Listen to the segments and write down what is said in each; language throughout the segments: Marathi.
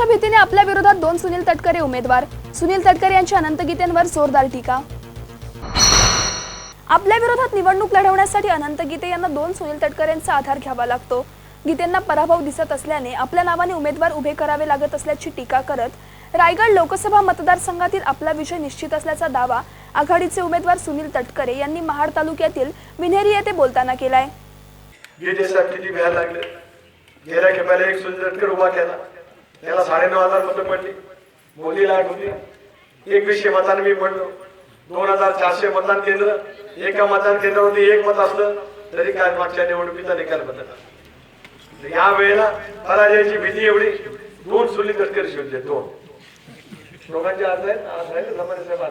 शिवसेनेने आपल्या विरोधात दोन सुनील तटकरे उमेदवार. सुनील तटकरे यांच्या अनंत गीतेंवर जोरदार टीका. आपल्या विरोधात निवडणूक लढवण्यासाठी अनंत गीते यांना दोन सुनील तटकरेंचा आधार घ्यावा लागतो. गीतेंना पराभव दिसत असल्याने आपल्या नावाने उमेदवार उभे करावे लागत असल्याची टीका करत रायगड लोकसभा मतदारसंघातील आपला विजय निश्चित असल्याचा दावा आघाडीचे उमेदवार सुनील तटकरे यांनी महाड तालुक्यातील विन्हेरी येथे बोलताना केलाय. गीते साहेब किती लागले गेल्या खेपायला एक सुंदरकर उभा केला. त्याला साडेनऊ हजार मतं पडली. मोदी लाट होती एकवीसशे मतांनी मी पडलो. दोन हजार चारशे मतदान केंद्र. एका मतदान केंद्रावरती एक मत असलं तरी काय मागच्या निवडणुकीचा निकाल बदलला या वेळेला पराजयाची भीती एवढी दोन सुली तटकर शिवले दोन. लोकांचे अर्ज आहेत आज राहिले समाज साहेब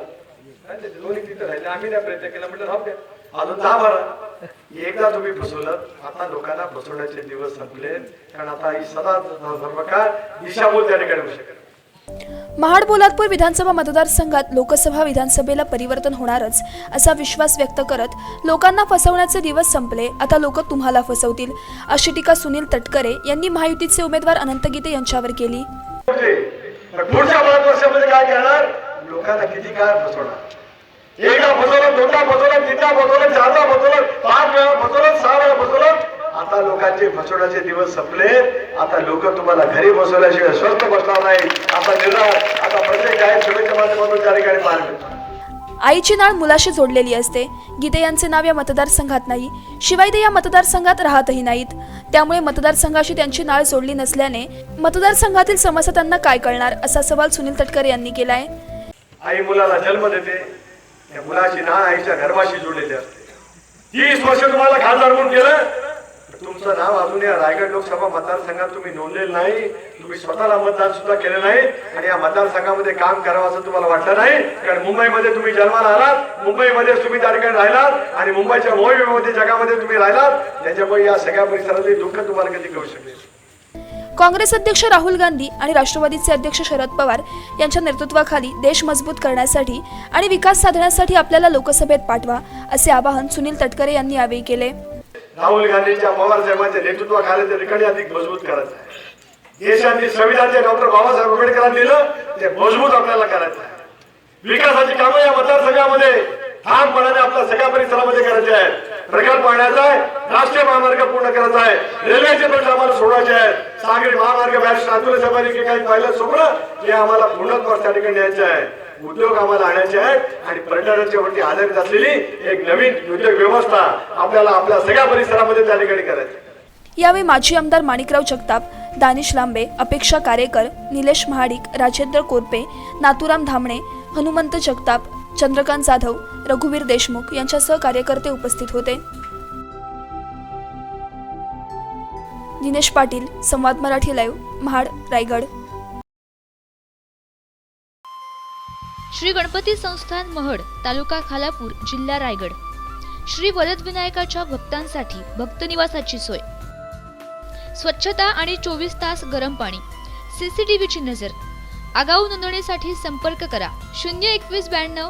दोन्ही तिथे राहिले आम्ही नाही प्रयत्न केला म्हटलं राहू द्या अजून दहा बारा. एकदा तुम्ही फसवलं आता लोकांना फसवण्याचे दिवस संपले कारण आता ही सदा सर्वकाळ दिशाभूल त्या ठिकाणी होऊ शकेल महाड पोलादपूर विधानसभा मतदारसंघात लोकसभा विधानसभेला परिवर्तन होणारच असा विश्वास व्यक्त करत लोकांना फसवण्याचे दिवस संपले आता लोक तुम्हाला फसवतील अशी टीका सुनील तटकरे यांनी महायुतीचे उमेदवार अनंत गीते यांच्यावर केली. पुढच्या पाच वर्षामध्ये काय करणार? लोकांना किती काय फसवणार एकदा फसवलं दोनदा फसवलं तीनदा फसवलं चारदा फसवलं पाच वेळा फसवलं सहा वेळा फसवलं. आता लोकांचे फसवण्याचे दिवस संपले. आता लोक तुम्हाला घरी बसवल्याशिवाय स्वस्त बसणार नाही आता निर्णय आता प्रत्येक जाहीर सभेच्या माध्यमातून त्या ठिकाणी मिळतो आईची नाळ मुलाशी जोडलेली असते. गीते यांचे नाव या मतदारसंघात नाही. शिवाय ते या मतदारसंघात राहतही नाहीत. त्यामुळे मतदारसंघाशी त्यांची नाळ जोडली नसल्याने मतदारसंघातील समस्या त्यांना काय कळणार असा सवाल सुनील तटकरे यांनी केलाय. आई मुलाला जन्म देते त्या मुलाची नाळ आईच्या गर्भाशी जोडलेली असते. तीस वर्ष तुम्हाला खासदार म्हणून केलं तुमचं नाव अजून या रायगड लोकसभा मतदारसंघात तुम्ही नोंदलेलं नाही तुम्ही स्वतःला मतदान सुद्धा केलं नाही आणि या मतदारसंघामध्ये काम करावं असं तुम्हाला वाटलं नाही कारण मुंबईमध्ये तुम्ही जन्माला आलात मुंबईमध्ये तुम्ही त्या ठिकाणी राहिलात आणि मुंबईच्या मोहिमेमध्ये जगामध्ये तुम्ही राहिलात त्याच्यामुळे या सगळ्या परिसरातील दुःख तुम्हाला कधी कळू शकेल काँग्रेस अध्यक्ष राहुल गांधी आणि राष्ट्रवादीचे अध्यक्ष शरद पवार यांच्या नेतृत्वाखाली देश मजबूत करण्यासाठी आणि विकास साधण्यासाठी आपल्याला लोकसभेत पाठवा असे आवाहन सुनील तटकरे यांनी यावेळी केले. राहुल गांधींच्या पवार साहेबांच्या नेतृत्वाखाली त्या अधिक मजबूत करायचं आहे. देशातील संविधान जे डॉक्टर बाबासाहेब आंबेडकरांनी दिलं ते मजबूत आपल्याला करायचं आहे. विकासाची कामं या मतदारसंघामध्ये ठामपणाने आपल्या सगळ्या परिसरामध्ये करायचे आहेत. प्रकल्प आणायचा आहे राष्ट्रीय महामार्ग पूर्ण करायचा आहे. रेल्वेचे प्रश्न आम्हाला सोडायचे आहेत. सागरी महामार्ग बॅरिस्टर अतुल साहेबांनी काही पाहिलं स्वप्न ते आम्हाला पूर्णत्वास त्या ठिकाणी न्यायचे आहे. उद्योग आम्हाला आणायचे आहेत आणि पर्यटनाच्या वरती आधारित असलेली एक नवीन उद्योग व्यवस्था आपल्याला आपल्या सगळ्या परिसरामध्ये त्या ठिकाणी करायची. यावेळी माजी आमदार माणिकराव जगताप दानिश लांबे अपेक्षा कारेकर निलेश महाडिक राजेंद्र कोरपे नातुराम धामणे हनुमंत जगताप चंद्रकांत जाधव रघुवीर देशमुख यांच्यासह कार्यकर्ते उपस्थित होते. दिनेश पाटील संवाद मराठी लाईव्ह महाड रायगड. श्री गणपती संस्थान महड तालुका खालापूर जिल्हा रायगड. श्री वरदविनायकाच्या भक्तांसाठी भक्तनिवासाची सोय. स्वच्छता आणि चोवीस तास गरम पाणी. सीसीटीव्हीची नजर. आगाऊ नोंदणीसाठी संपर्क करा. शून्य एकवीस ब्याण्णव